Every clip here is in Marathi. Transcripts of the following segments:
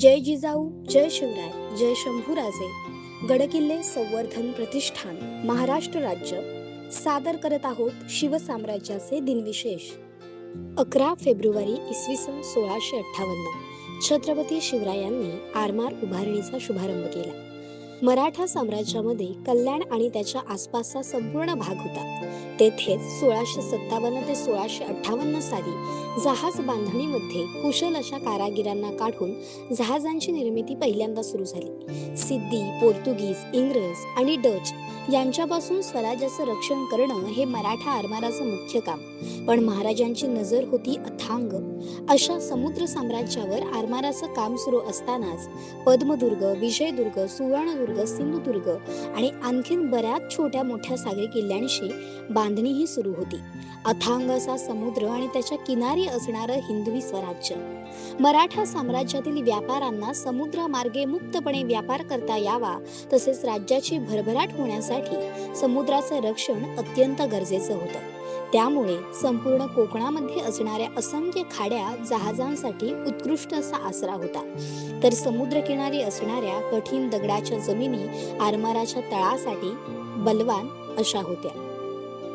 जय जिजाऊ जय शिवराय जय शंभूराजे. गडकिल्ले संवर्धन प्रतिष्ठान महाराष्ट्र राज्य. सादर करत आहोत शिवसाम्राज्याचे दिनविशेष. अकरा फेब्रुवारी इसवी सन सोळाशे अठ्ठावन्न. छत्रपती शिवरायांनी आरमार उभारणीचा शुभारंभ केला. मराठा साम्राज्यामध्ये कल्याण आणि त्याच्या आसपासचा संपूर्ण भाग होता. तेथेच सोळाशे सत्तावन्न ते सोळाशे अठ्ठावन्न साली जहाज बांधणीमध्ये कुशल अशा कारागिरांना काढून जहाजांची निर्मिती पहिल्यांदा सुरू झाली. सिद्धी पोर्तुगीज इंग्रज आणि डच यांच्यापासून स्वराज्याचं रक्षण करणं हे मराठा आरमाराचं मुख्य काम. पण महाराजांची नजर होती अथांग. अशा समुद्र साम्राज्यावर आरमाराचं काम सुरू असतानाच पद्मदुर्ग विजयदुर्ग सुवर्णदुर्ग सिंधुदुर्ग आणि आणखीन बऱ्याच छोट्या मोठ्या सागरी किल्ल्यांशी बांधणीही सुरू होती. अथांग असा समुद्र आणि त्याच्या किनारी असणारं हिंदवी स्वराज्य. मराठा साम्राज्यातील व्यापाऱ्यांना समुद्रमार्गे मुक्तपणे व्यापार करता यावा तसेच राज्याची भरभराट होण्यासाठी समुद्राचं रक्षण अत्यंत गरजेचं होतं. त्यामुळे संपूर्ण कोकणामध्ये असणाऱ्या असंख्य खाड्या जहाजांसाठी उत्कृष्ट असा आसरा होता. तर समुद्रकिनारी असणाऱ्या कठीण दगडाच्या जमिनी आरमाराच्या तळासाठी बलवान अशा होत्या.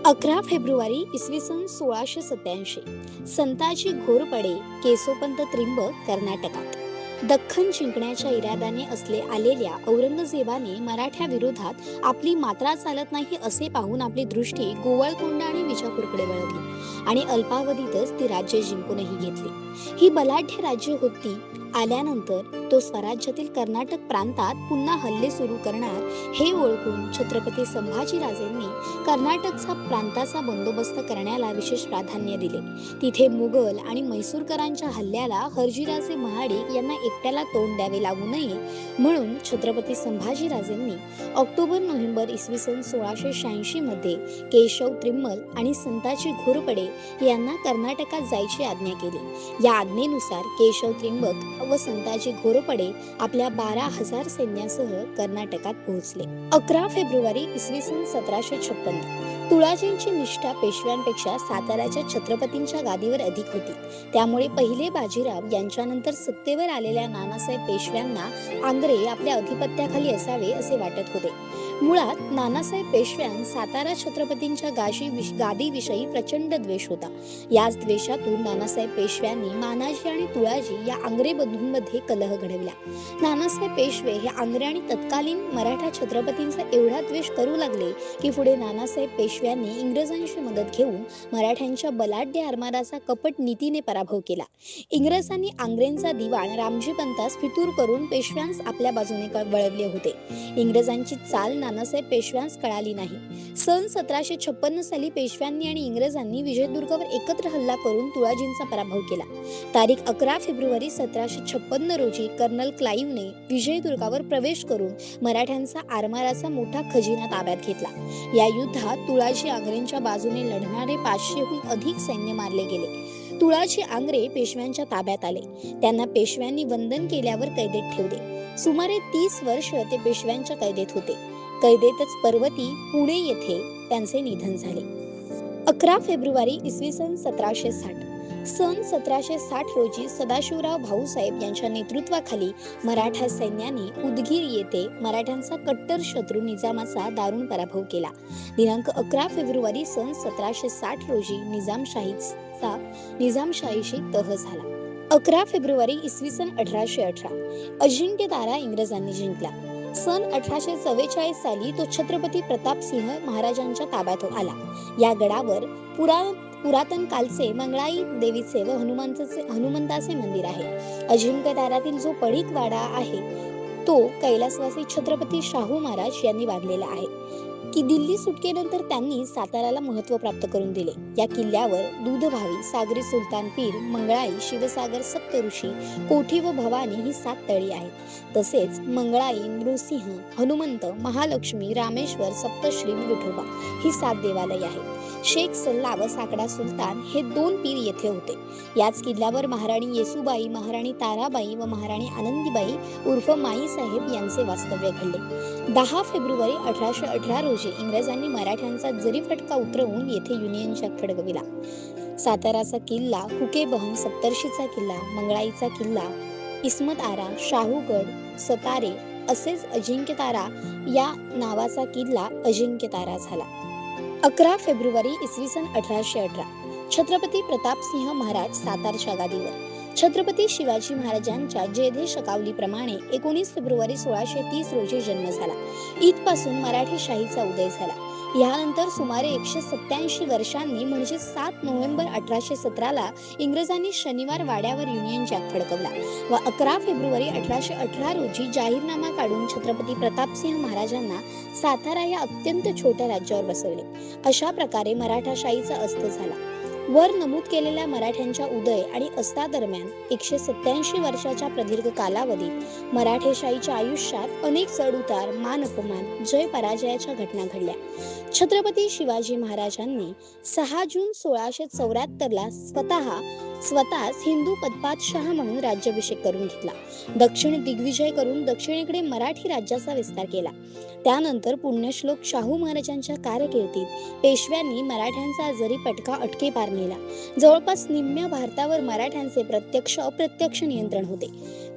अकरा फेब्रुवारी इसवी सन सोळाशे सत्याऐंशी संताजी घोरपडे केसोपंत त्रिंब कर्नाटकात. दख्खन जिंकण्याच्या इराद्याने असले आलेल्या औरंगजेबाने मराठ्या विरोधात आपली मात्रा चालत नाही असे पाहून आपली दृष्टी गोवळकोंडा आणि विजापूरकडे वळवली आणि अल्पावधीतच ती राज्य जिंकूनही घेतली. ही बलाढ्य राज्य होती आल्यानंतर तो स्वराज्यातील कर्नाटक प्रांतात पुन्हा हल्ले सुरू करणार हे ओळखून छत्रपती संभाजीराजेंनी कर्नाटकचा प्रांताचा बंदोबस्त करण्याला विशेष प्राधान्य दिले. तिथे मुघल आणि म्हैसूरकरांच्या हल्ल्याला हरजीराजे महाडिक यांना एकट्याला तोंड द्यावे लागू नये म्हणून छत्रपती संभाजीराजेंनी ऑक्टोबर नोव्हेंबर इसवी सन सोळाशे शहाऐंशी मध्ये केशव त्रिम्मल आणि संताजी घोरपडे यांना कर्नाटकात जायची आज्ञा केली. या आज्ञेनुसार केशव त्रिंबक व संताजी घोरपडे आपल्या बारा हजार सैन्यासह कर्नाटकात पोहोचले. अकरा फेब्रुवारी इसवी सन सतराशे छप्पन्न. तुळाजींची निष्ठा पेशव्यांपेक्षा साताऱ्याच्या छत्रपतींच्या गादीवर अधिक होती. त्यामुळे पहिले बाजीराव यांच्यानंतर सत्तेवर आलेल्या नानासाहेब पेशव्यांना आंग्रे आपल्या अधिपत्याखाली असावे असे वाटत होते. मुळात नानासाहेब पेशव्यां सातारा छत्रपतींच्या गाशी विश- गादीविषयी प्रचंड द्वेष होता. याच द्वेषातून नानासाहेब पेशव्यांनी मानाजी आणि तुळाजी या आंग्रे बंधूंमध्ये कलह घडविला. नानासाहेब पेशवे हे आंग्रे आणि तत्कालीन मराठा छत्रपतींचा एवढा द्वेष करू लागले की पुढे नानासाहेब पेशव्यांनी इंग्रजांची मदत घेऊन मराठ्यांच्या बलाढ्य आरमाराचा कपट नीतीने पराभव केला. इंग्रजांनी आंग्रेंचा दिवाण रामजी पंतास फितूर करून पेशव्यांस आपल्या बाजूने वळवले होते. इंग्रजांची चाल नानासाहेब पेशव्यांस कळाली नाही. सन सतराशे छप्पन्न साली पेशव्यांनी आणि इंग्रजांनी विजयदुर्गावर एकत्र हल्ला करून तुळाजींचा पराभव केला. तारीख अकरा फेब्रुवारी सतराशे छप्पन्न रोजी कर्नल क्लाईव्हने विजयदुर्गावर प्रवेश करून मराठ्यांचा आरमाराचा मोठा खजिना ताब्यात घेतला. या युद्धात तुळाजी आंग्रेंच्या बाजूने लढणारे पाचशेहून अधिक सैन्य मारले गेले. तुळाजी आंग्रे पेशव्यांच्या ताब्यात आले. त्यांना पेशव्यांनी वंदन केल्यावर कैदेत ठेवले. सुमारे तीस वर्ष ते पेशव्यांच्या कैदेत होते. कैदेतच पर्वती पुणे येथे त्यांचे निधन झाले. अकरा फेब्रुवारी इसवी सन सतराशे साठ. सन सतराशे साठ रोजी सदाशिवराव भाऊसाहेब यांच्या नेतृत्वाखाली मराठा सैन्याने उदगीर येथे मराठ्यांचा कट्टर शत्रू निजामाचा दारुण पराभव केला. दिनांक अकरा फेब्रुवारी सन सतराशे साठ रोजी निजामशाहीचा निजामशाहीशी तह झाला. अकरा फेब्रुवारी इसवी सन अठराशे अठरा. अजिंक्य तारा इंग्रजांनी जिंकला. सन अठराशे चव्वेचाळीस साली तो छत्रपती प्रतापसिंह महाराजांच्या ताब्यात आला. या गडावर पुरा पुरातन कालचे मंगळाई देवीचे व हनुमानचे हनुमंताचे मंदिर आहे. अजिंक्य दारातील जो पडीक वाडा आहे तो कैलासवासी छत्रपती शाहू महाराज यांनी बांधलेला आहे. की दिल्ली सुटकेनंतर त्यांनी साताऱ्याला महत्त्व प्राप्त करून दिले. या किल्ल्यावर दूधभावी सागरी सुलतान पीर मंगळाई शिवसागर सप्तऋषी कोठी व भवानी ही सात तळी आहेत. तसेच मंगळाई नृसिंह हनुमंत महालक्ष्मी रामेश्वर सप्तश्री विठोबा. ही सात देवालय आहेत. शेख सल्ला व साकडा सुलतान हे दोन पीर येथे होते. याच किल्ल्यावर महाराणी येसुबाई महाराणी ताराबाई व महाराणी आनंदीबाई उर्फ माई साहेब यांचे वास्तव्य घडले. दहा फेब्रुवारी अठराशे अठरा रोजी इंग्रजांनी मराठ्यांचा जरी फटका उतरवून येथे युनियन खडगविला. फडकविला साताराचा किल्ला हुकेबहन सप्तर्षीचा किल्ला मंगळाईचा किल्ला इस्मत आरा शाहूगड सतारे असेच अजिंक्यतारा या नावाचा किल्ला अजिंक्यतारा झाला. अकरा फेब्रुवारी इसवी सन अठराशे अठरा. छत्रपती प्रतापसिंह महाराज सातारच्या गादीवर. छत्रपती शिवाजी महाराजांच्या जयदे शकावलीप्रमाणे एकोणीस फेब्रुवारी सोळाशे तीस रोजी जन्म झाला. इथपासून मराठी शाहीचा उदय झाला. यानंतर सुमारे एकशे सत्याऐंशी वर्षांनी म्हणजे सात नोव्हेंबर अठराशे सतराला इंग्रजांनी शनिवार वाड्यावर युनियन जॅक फडकवला व अकरा फेब्रुवारी अठराशे अठरा रोजी जाहीरनामा काढून छत्रपती प्रतापसिंह महाराजांना सातारा या अत्यंत छोट्या राज्यावर बसवले. अशा प्रकारे मराठाशाहीचा अस्त झाला. वर नमूद केलेल्या मराठ्यांच्या उदय आणि अस्तादरम्यान एकशे सत्याऐंशी वर्षाच्या प्रदीर्घ कालावधीत मराठेशाहीच्या आयुष्यात अनेक चढउतार मान अपमान जय पराजयाच्या घटना घडल्या. छत्रपती शिवाजी महाराजांनी सहा जून सोळाशे चौऱ्याहत्तरला स्वतः स्वतःच हिंदू पदपातशाह म्हणून राज्याभिषेक करून घेतला. दक्षिण दिग्विजय करून दक्षिणेकडे मराठी राज्याचा विस्तार केला. त्यानंतर पुण्यश्लोक शाहू महाराजांच्या कारकिर्दीत पेशव्यांनी मराठ्यांचा जरी पटका अटके पार नेला जवळपास निम्म्या भारतावर मराठ्यांचे प्रत्यक्ष अप्रत्यक्ष नियंत्रण होते.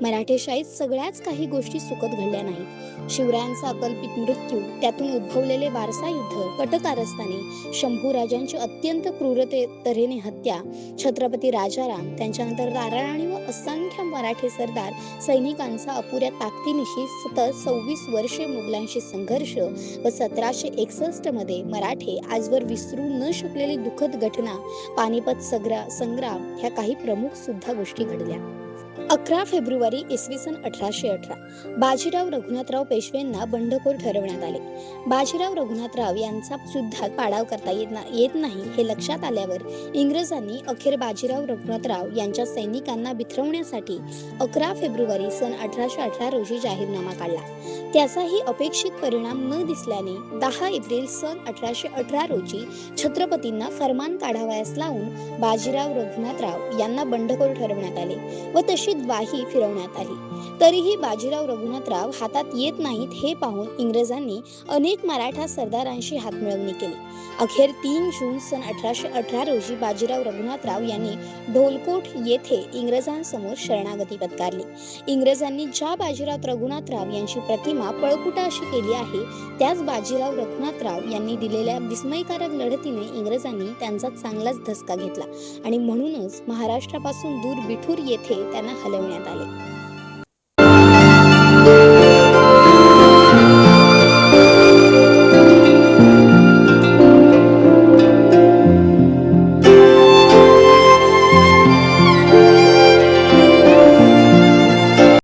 मराठेशाहीत सगळ्याच काही गोष्टी सुखद घडल्या नाहीत. शिवरायांचा अकल्पित मृत्यू त्यातून उद्भवलेले वारसा युद्ध कटकारस्थाने शंभूराजांची अत्यंत क्रूरते तऱ्हेने हत्या छत्रपती राज राजाराम त्यांच्यानंतर राराराणी व असंख्य मराठे सरदार सैनिकांचा अपुऱ्या ताकदीनिशी सतत सव्वीस वर्षे मुघलांशी संघर्ष व सतराशे एकसष्टमध्ये मराठे आजवर विसरू न शकलेली दुःखद घटना पानिपत सग्रा संग्राम ह्या काही प्रमुख सुद्धा गोष्टी घडल्या. अकरा फेब्रुवारी इसवी सन अठराशे अठरा. बाजीराव रघुनाथराव पेशवेंना बंडखोर ठरवण्यात आले. बाजीराव रघुनाथराव यांचा सुद्धा पाडाव करता येत ना येत नाही हे लक्षात आल्यावर इंग्रजांनी अखेर बाजीराव रघुनाथराव यांच्या सैनिकांना बिथरवण्यासाठी अकरा फेब्रुवारी सन अठराशे अठरा रोजी जाहीरनामा काढला. त्याचाही अपेक्षित परिणाम न दिसल्याने दहा एप्रिल सन अठराशे अठरा रोजी छत्रपतींना फरमान काढावयास लावून बाजीराव रघुनाथराव यांना बंडखोर ठरवण्यात आले व तशी अशी ग्वाही फिरवण्यात आली. तरीही बाजीराव रघुनाथराव हातात येत नाहीत हे पाहून इंग्रजांनी अनेक मराठा सरदारांशी हातमिळवणी केली. अखेर तीन जून सन अठराशे अठरा रोजी बाजीराव रघुनाथराव यांनी ढोलकोट येथे इंग्रजांसमोर शरणागती पत्कारली. इंग्रजांनी ज्या बाजीराव रघुनाथराव यांची प्रतिमा पळकुटा अशी केली आहे त्याच बाजीराव रघुनाथराव यांनी दिलेल्या विस्मयकारक लढतीने इंग्रजांनी त्यांचा चांगलाच धसका घेतला. आणि म्हणूनच महाराष्ट्रापासून दूर बिठूर येथे त्यांना हलवण्यात आले.